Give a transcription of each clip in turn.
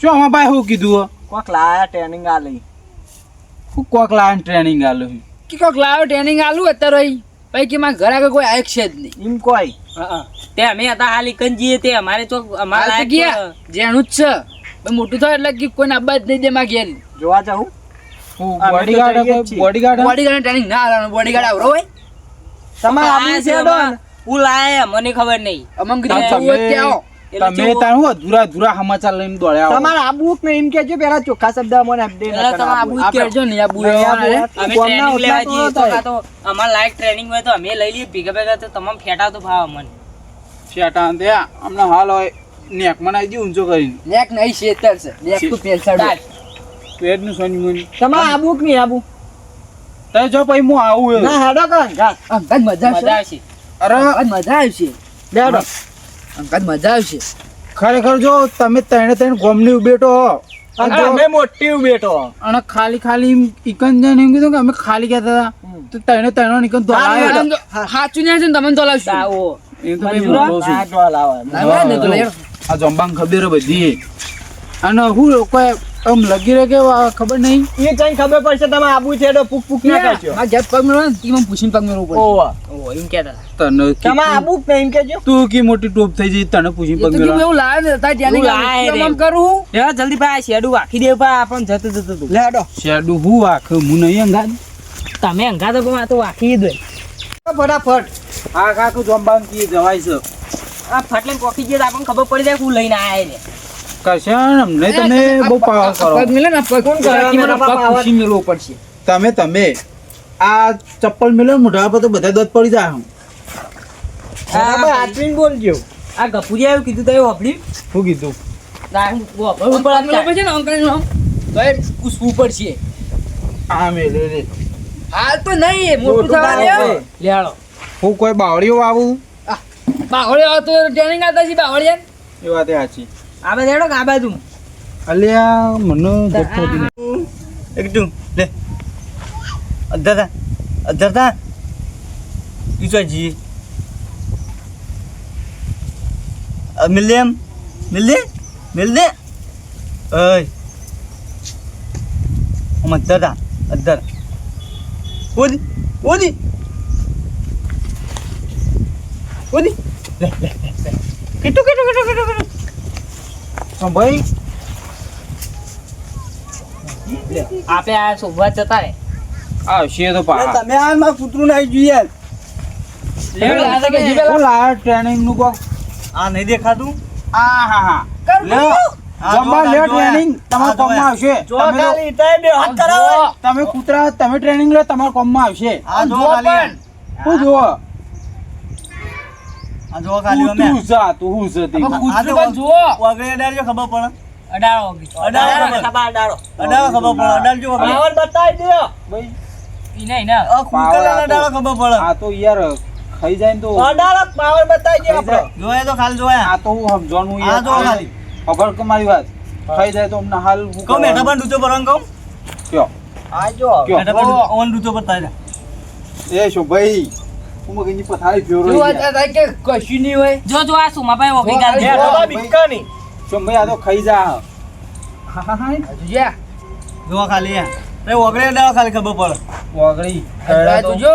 શું આમાં ભાઈ શું કીધું કોક લાયા ટ્રેનિંગ આલી. હું કોક લાયા ટ્રેનિંગ આલું કે કોક લાયો ટ્રેનિંગ આલું અત્યારે અહીં. પછી કે મારા ઘરે આગળ કોઈ આયક છે જ નહીં. એમ કોઈ? તે અમે હતા હાલી કંજીએ તે અમારે તો અમારે ગયા. જેનું જ છે. મોટું થાય એટલે કે કોઈને અબ્બા જ નહીં દે માં ઘેર. જોવા જાઉં. બોડીગાર્ડ. બોડીગાર્ડ બોડીગાર્ડ ટ્રેનિંગ ના આલવાનું. બોડીગાર્ડ આવરો હોય. તમારે છે હું લાયા મને ખબર નહીં. અમંગ તમે ત્યાં તમે? તાર હું અધૂરા અધૂરા સમાચાર લઈને દોડ્યા આવો. તમારે આબુ ને એમ કેજો પેલા ચોખ્ખા શબ્દ મને કરો તમે આબુ. આબુ જ ને આબુ. અમે ટ્રેનિંગ લેવા જઈએ તો તો. કાં અમારે લાયક ટ્રેનિંગ હોય તો અમે લઈ લઈએ ભેગા ભેગા તો તમામ ફેટા તો ભાવ મને ફેટા તે હમણાં હાલ હોય નેક મને આવી ઊંચો કરીને નેક નહીં શેતર છે નેક તો પેલસાડ દાલ. પેટનું સોની મુની તમારે આબુ ની આબુ તઈ જો પછી હું આવું. ના હેડો જા મજા મજા આવશે આવશે અરે મજા આવશે બેડો અંકલ મજા આવશે. ખરેખર જો તમે ત્રણે ત્રણ ગોમની ઉબેટો હો અમે મોટી ઉબેટો અને ખાલી ખાલી ઇકન જઈને એમ કીધું કે અમે ખાલી ગયા હતા. તો ત્રણે ત્રણો નીકળ દોડાવ્યો સાચું નહીં છે તમને દોડાવશું. આવો ખબર બધી. અને હું લોકો આમ લગી રહે ખબર નહીં? એ કઈ ખબર પડશે તમે આબુ છે તો પૂક પૂક આ ગેપ પગ મેળવો પૂછીને પગ ઓવા ઓ એમ કહેતા તને તમે આબુ કે એમ કેજો તું કી મોટી ટોપ થઈ જઈ તને પૂછી પગ કીધું એવું લાવે ને, તારે ટ્રેનિંગ એવું આવે. લાવે કેમ રે. આમ કરું? લેવા જલ્દી ભાઈ શેડું વાખી દે ભાઈ આપણને જતું જતું તું લે હેડો શેડું હું આખું હું નહીં અંગાત તમે અંગા પણ આ તો વાખી દો ફટાફટ આ કાકુ જોંબાંગ કી જવાય છે આ ફટલે કોફી જે આપણને ખબર પડી જાય હું લઈને આયા રે કશે અમને તમે બહુ પાવર કરો પગ મેલે ને, પગ કોણ કરે? મને પગ પાવર? પૂછી મેળવવો પડશે. તમે તમે આ ચપ્પલ મેલો મોઢા પર તો બધા દોત પડી જાય હું બરાબર આટલીને બોલજો આ ગપુજી આવ્યું કીધું તારે વાપરી? શું કીધું? ઉપર આટલું છે ને અંકલનું ભાઈ પૂછવું પડશે. આ મેળવે રે હાલ તો નહીં મોટું થવા લે લેડો હું કોઈ બાવળીઓ આવું બાવળીઓ તો ટ્રેનિંગ આવતા છે બાવળિયા એ વાત સાચી. આ બાજુ આ તું અલ્યા મને એક તું લે. અધરતા અધરતા ઈચો જી મિલિયમ મિલદે મિલદે ઓય. ઓમ અધરતા અધર. ઓદી ઓદી ઓદી લે લે લે કિટુ કિટુ કિટુ કિટુ કિટુ તો ભાઈ. આપે આ શોભા જતા રે આવશે તો પા તમે આ માં કૂતરું નાઈ જોઈએ લેવડો, આ તો કે જીવેલા. હું લાયા ટ્રેનિંગનું કોક આ નહીં દેખાતું? આ હા હા. જમવા લે ટ્રેનિંગ તમારા કોમમાં આવશે. જો ખાલી ઈટાય બે હાથ કરાવે તમે કૂતરા તમે ટ્રેનિંગ લો તમારા કોમમાં આવશે. આ જો જો ખાલી હું. જુઓ. આ જો ખાલી તું તું જા તું હું છે તે. હવે કૂતરું વગડે અડાડજો ખબર પડે? અડાળો અડાળો ખબર. ખબર અડાળો ખબર પડે અડાડજો વગડે. બતાવી દો ભાઈ, ઈ નહીં આ કૂતરા પાવર આ તો- અડાડો ખબર પડે. આ તો યાર ખાઈ જાય ને તો અડાડો પાવર બતાવી ખાઈ જાય. જોયે તો ખાલી જોયા. આ તો હું સમજવાનું આ જો ખાલી. ખબર કે મારી વાત. ખાઈ જાય તો અમને હાલ હું પણ કયો? આ જો? પણ ઓન એ શું ભાઈ? હું મગજની પથારી ફેરવો જુઓ, આ થાય કે કશું નહીં હોય? જો જો આ ગાલ શું ભાઈ આ તો ખાઈ જા. હા, હા, હા. જો ખાલી તે વગડે અડાડો ખાલી ખબર પડે. ઓગળી આ તો જો.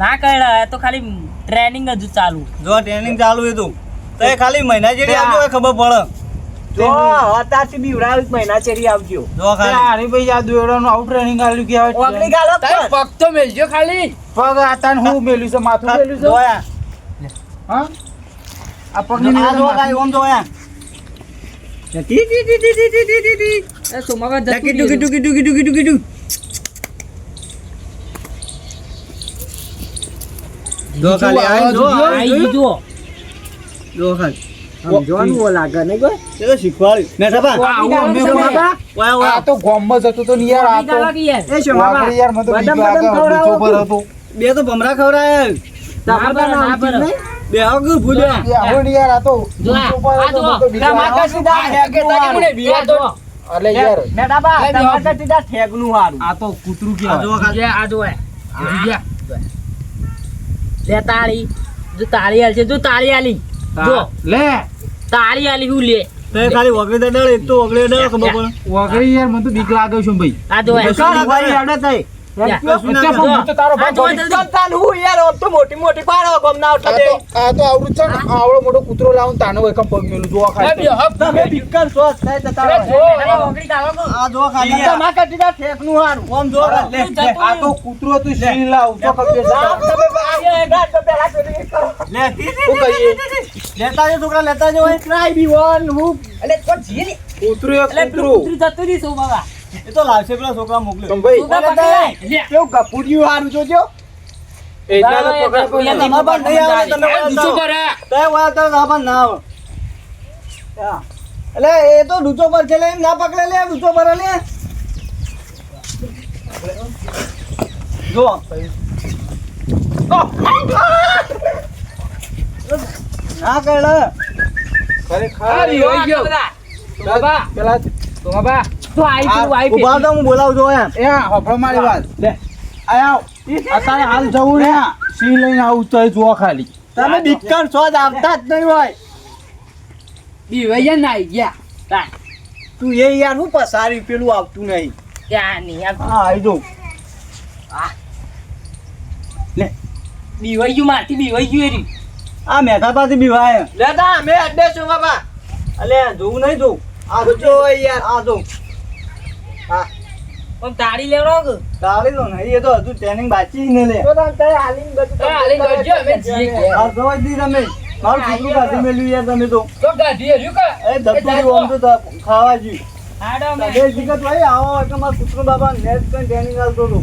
ના કહેડા આ તો ખાલી ટ્રેનિંગ જ ચાલુ. જો ટ્રેનિંગ ચાલુ હતું તો. એ ખાલી મહિના જેડી આવજો એ ખબર પડે. જો, અત્યારથી બીવડાવી મહિના ચેરી આવજો. જો અરે ભાઈ આ દોયડાનું આવું ટ્રેનિંગ આલ્યું કે ઓગળી ગાલો પગ તો મેલજો ખાલી. પગ આતાને હું મેલ્યું છે માથું મેલ્યું છે? જોયા. હા? આ જો ખાલી ઓમ જોયા. બે તો ભમરા ખવડાય તમારે ના આવતી નહીં? બે આગળ ભૂલ્યા ને યાર આ તો ઊંચો પર હતો મને તો બીક લાગે. ટમાટર સીધા ઠેકનું અલે યાર. બેટા બા, ટમાટર સીધા ઠેગનું હારું. આ તો કૂતરું આ જો આ ખાલી. લે તાળી. જો તાળી આલી છે જો તાળી આલી. જો. લે. તાળી આલી હું લે. તે ખાલી વગડે ડળ એક તો વગડે ડળ ખબર પડે. વાઘરી યાર મને તો બીક લાગે છે ભાઈ. આ જો શું શીખવાડ્યું હેડો ના? હું હું મોટી મોટી પાડો ગમના આ આ તો આવડું છે આવડો મોટો કૂતરો લાવું તાનો એકમ પગ મેલું જોવા ખાલી તમે ભિક્કર છો, થાય તો. આ જો ખાલી. હારું. ઓમ જો. આ કૂતરો શીલ લાવ તો કબજે તમે બા- એ તો પેલા ચોરી કરો. લે, ટી, ટી, કહીએ? ટી, ટી, ટી. લેતા જો છોકરા લેતા જો એટલે ને? કૂતરું કૂતરું કૂતરું જતું રહ્યું બાબા એ તો લાવશે પેલા છોકરા મોકલ્યો. ભાઈ. કેવું ગપુડિયું હારું જોજો. એટલા એ તો ડૂચો પર છે એમ ના પકડે લે ડૂચો પર લે. જો. ના કરે ખરેખર હોય ગયો. બાબા પેલા તો બાબા તો આઈ તું આઈ ઊભા તો હું બોલાવજો એમ. એ હા હોફળો મારી વાત. લે. આય આવ. અત્યારે હાલ જવું ને સી લઈને આવું તો જોવા ખાલી. તમે બિકર છો જ આવતા જ નહીં હોય. બીવૈયા ના આઈ ગયા. તા. તું એ યાર હું પસારી પેલું આવતું નહીં. ત્યાં નહીં આ હા આવી જો બીવાઈ ગયું મારથી બીવાઈ ગયું એરી. આ મેઠા પાસે બીવાય લેતા અમે અડ્ડે છું બાબા. અલે જોવું નહીં જોવું. આ જો યાર. આ પણ તાળી લેવડો કે? ગાડી લો નહીં એ તો હજુ ટ્રેનિંગ બાકી ને લે. તો તમે તારે હાલીન બધું એ હાલી કરજો, અમે જી કે. આ જોઈ દી તમે. મારું છોકરું ગાધી મેલ્યું યાર તમે તો. તો ગાધી હર્યું કે? એ ધબધબી ઓમ તો ખાવા જી આડો મે બે દિક્કત ભાઈ આવો એટલે મારા કૂતરો બાબા નેટ ટ્રેનિંગ આવતો હતો.